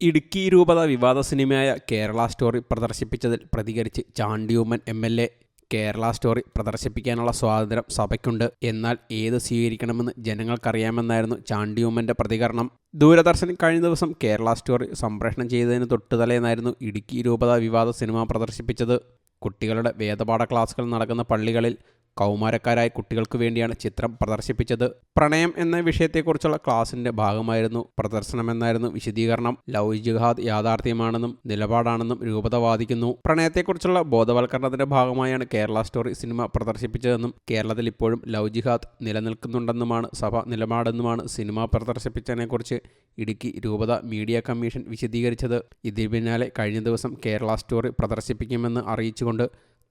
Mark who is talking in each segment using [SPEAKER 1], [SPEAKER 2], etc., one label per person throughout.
[SPEAKER 1] ഇടുക്കി രൂപത വിവാദ സിനിമയായ കേരള സ്റ്റോറി പ്രദർശിപ്പിച്ചതിൽ പ്രതികരിച്ച് Chandy Oommen M L A Kerala story പ്രദർശിപ്പിക്കാനുള്ള സ്വാതന്ത്ര്യം സഭയ്ക്കുണ്ട്. എന്നാൽ ഏത് സ്വീകരിക്കണമെന്ന് ജനങ്ങൾക്കറിയാമെന്നായിരുന്നു ചാണ്ടിയൂമന്റെ പ്രതികരണം. ദൂരദർശൻ കഴിഞ്ഞ ദിവസം കേരള സ്റ്റോറി സംപ്രേഷണം ചെയ്തതിന് തൊട്ടുതലേന്നായിരുന്നു ഇടുക്കി രൂപത വിവാദ സിനിമ പ്രദർശിപ്പിച്ചത്. കുട്ടികളുടെ വേദപാഠ ക്ലാസുകൾ നടക്കുന്ന പള്ളികളിൽ കൗമാരക്കാരായ കുട്ടികൾക്ക് വേണ്ടിയാണ് ചിത്രം പ്രദർശിപ്പിച്ചത്. പ്രണയം എന്ന വിഷയത്തെക്കുറിച്ചുള്ള ക്ലാസിന്റെ ഭാഗമായിരുന്നു പ്രദർശനമെന്നായിരുന്നു വിശദീകരണം. ലവ് ജിഹാദ് യാഥാർത്ഥ്യമാണെന്നും നിലപാടാണെന്നും രൂപത വാദിക്കുന്നു. പ്രണയത്തെക്കുറിച്ചുള്ള ബോധവൽക്കരണത്തിന്റെ ഭാഗമായാണ് കേരള സ്റ്റോറി സിനിമ പ്രദർശിപ്പിച്ചതെന്നും കേരളത്തിൽ ഇപ്പോഴും ലവ് ജിഹാദ് നിലനിൽക്കുന്നുണ്ടെന്നുമാണ് സഭ നിലപാടെന്നുമാണ് സിനിമ പ്രദർശിപ്പിച്ചതിനെക്കുറിച്ച് ഇടുക്കി രൂപത മീഡിയ കമ്മീഷൻ വിശദീകരിച്ചത്. ഇതിന് പിന്നാലെ കഴിഞ്ഞ ദിവസം കേരള സ്റ്റോറി പ്രദർശിപ്പിക്കുമെന്ന് അറിയിച്ചുകൊണ്ട്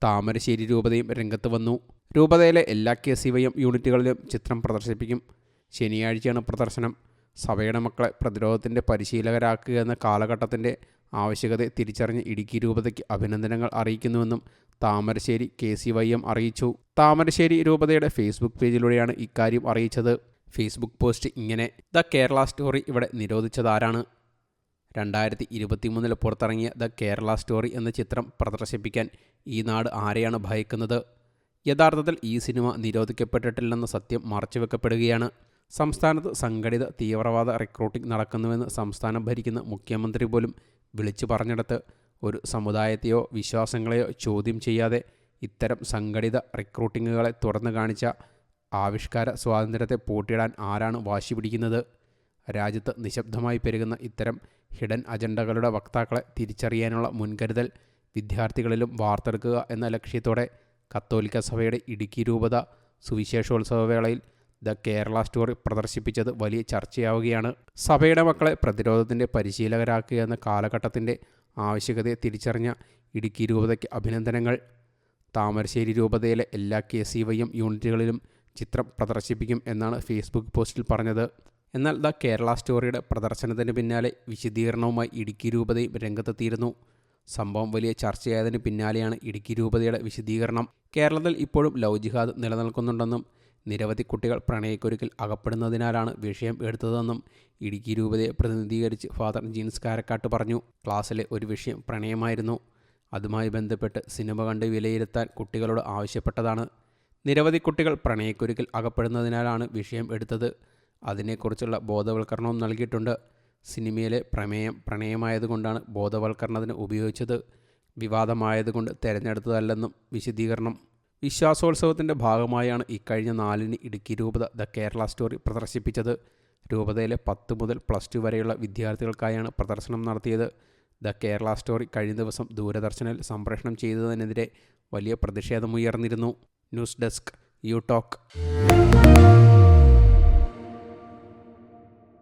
[SPEAKER 1] താമരശ്ശേരി രൂപതയും രംഗത്ത് വന്നു. രൂപതയിലെ എല്ലാ കെ സി വൈ എം യൂണിറ്റുകളിലും ചിത്രം പ്രദർശിപ്പിക്കും. ശനിയാഴ്ചയാണ് പ്രദർശനം. സഭയുടെ മക്കളെ പ്രതിരോധത്തിന്റെ പരിശീലകരാക്കുക എന്ന കാലഘട്ടത്തിന്റെ ആവശ്യകതയെ തിരിച്ചറിഞ്ഞ് ഇടുക്കി രൂപതയ്ക്ക് അഭിനന്ദനങ്ങൾ അറിയിക്കുന്നുവെന്നും Thamarassery K C Y M അറിയിച്ചു. താമരശ്ശേരി രൂപതയുടെ ഫേസ്ബുക്ക് പേജിലൂടെയാണ് ഇക്കാര്യം അറിയിച്ചത്. ഫേസ്ബുക്ക് പോസ്റ്റ് ഇങ്ങനെ ദ കേരള സ്റ്റോറി ഇവിടെ നിരോധിച്ചതാരാണ്? രണ്ടായിരത്തി ഇരുപത്തി മൂന്നിൽ പുറത്തിറങ്ങിയ ദ കേരള സ്റ്റോറി എന്ന ചിത്രം പ്രദർശിപ്പിക്കാൻ ഈ നാട് ആരെയാണ് ഭയക്കുന്നത്? യഥാർത്ഥത്തിൽ ഈ സിനിമ നിരോധിക്കപ്പെട്ടിട്ടില്ലെന്ന സത്യം മറച്ചുവെക്കപ്പെടുകയാണ്. സംസ്ഥാനത്ത് സംഘടിത തീവ്രവാദ റിക്രൂട്ടിംഗ് നടക്കുന്നുവെന്ന് സംസ്ഥാനം ഭരിക്കുന്ന മുഖ്യമന്ത്രി പോലും വിളിച്ചു പറഞ്ഞെടുത്ത് ഒരു സമുദായത്തെയോ വിശ്വാസങ്ങളെയോ ചോദ്യം ചെയ്യാതെ ഇത്തരം സംഘടിത റിക്രൂട്ടിങ്ങുകളെ തുറന്നു കാണിച്ച ആവിഷ്കാര സ്വാതന്ത്ര്യത്തെ പൂട്ടിയിടാൻ ആരാണ് വാശി പിടിക്കുന്നത്? രാജ്യത്ത് നിശബ്ദമായി പെരുകുന്ന ഇത്തരം ഹിഡൻ അജണ്ടകളുടെ വക്താക്കളെ തിരിച്ചറിയാനുള്ള മുൻകരുതൽ വിദ്യാർത്ഥികളിലും വാർത്തെടുക്കുക എന്ന ലക്ഷ്യത്തോടെ കത്തോലിക്ക സഭയുടെ ഇടുക്കി രൂപത സുവിശേഷോത്സവ വേളയിൽ ദ കേരള സ്റ്റോറി പ്രദർശിപ്പിച്ചത് വലിയ ചർച്ചയാവുകയാണ്. സഭയുടെ മക്കളെ പ്രതിരോധത്തിന്റെ പരിശീലകരാക്കുക എന്ന കാലഘട്ടത്തിന്റെ ആവശ്യകതയെ തിരിച്ചറിഞ്ഞ ഇടുക്കി രൂപതയ്ക്ക് അഭിനന്ദനങ്ങൾ. താമരശ്ശേരി രൂപതയിലെ എല്ലാ കെ സി വൈ എം യൂണിറ്റുകളിലും ചിത്രം പ്രദർശിപ്പിക്കും എന്നാണ് ഫേസ്ബുക്ക് പോസ്റ്റിൽ പറഞ്ഞത്. എന്നാൽ ദ കേരള സ്റ്റോറിയുടെ പ്രദർശനത്തിന് പിന്നാലെ വിശദീകരണവുമായി ഇടുക്കി രൂപതയും രംഗത്തെത്തിയിരുന്നു. സംഭവം വലിയ ചർച്ചയായതിന് പിന്നാലെയാണ് ഇടുക്കി രൂപതയുടെ വിശദീകരണം. കേരളത്തിൽ ഇപ്പോഴും ലവ് ജിഹാദ് നിലനിൽക്കുന്നുണ്ടെന്നും നിരവധി കുട്ടികൾ പ്രണയക്കുരുക്കിൽ അകപ്പെടുന്നതിനാലാണ് വിഷയം എടുത്തതെന്നും ഇടുക്കി രൂപതയെ പ്രതിനിധീകരിച്ച് ഫാദർ ജീൻസ് കാരക്കാട്ട് പറഞ്ഞു. ക്ലാസ്സിലെ ഒരു വിഷയം പ്രണയമായിരുന്നു. അതുമായി ബന്ധപ്പെട്ട് സിനിമ കണ്ട് വിലയിരുത്താൻ കുട്ടികളോട് ആവശ്യപ്പെട്ടതാണ്. നിരവധി കുട്ടികൾ പ്രണയക്കുരുക്കിൽ അകപ്പെടുന്നതിനാലാണ് വിഷയം എടുത്തത്. അതിനെക്കുറിച്ചുള്ള ബോധവൽക്കരണവും നൽകിയിട്ടുണ്ട്. സിനിമയിലെ പ്രമേയം പ്രണയമായതുകൊണ്ടാണ് ബോധവൽക്കരണത്തിന് ഉപയോഗിച്ചത്. വിവാദമായതുകൊണ്ട് തിരഞ്ഞെടുത്തതല്ലെന്നും വിശദീകരണം. വിശ്വാസോത്സവത്തിന്റെ ഭാഗമായാണ് ഇക്കഴിഞ്ഞ നാലിന് ഇടുക്കി രൂപത ദ കേരള സ്റ്റോറി പ്രദർശിപ്പിച്ചത്. രൂപതയിലെ പത്ത് മുതൽ പ്ലസ് ടു വരെയുള്ള വിദ്യാർത്ഥികൾക്കായാണ് പ്രദർശനം നടത്തിയത്. ദ കേരള സ്റ്റോറി കഴിഞ്ഞ ദിവസം ദൂരദർശനിൽ സംപ്രേഷണം ചെയ്തതിനെതിരെ വലിയ പ്രതിഷേധമുയർന്നിരുന്നു. News desk U talk.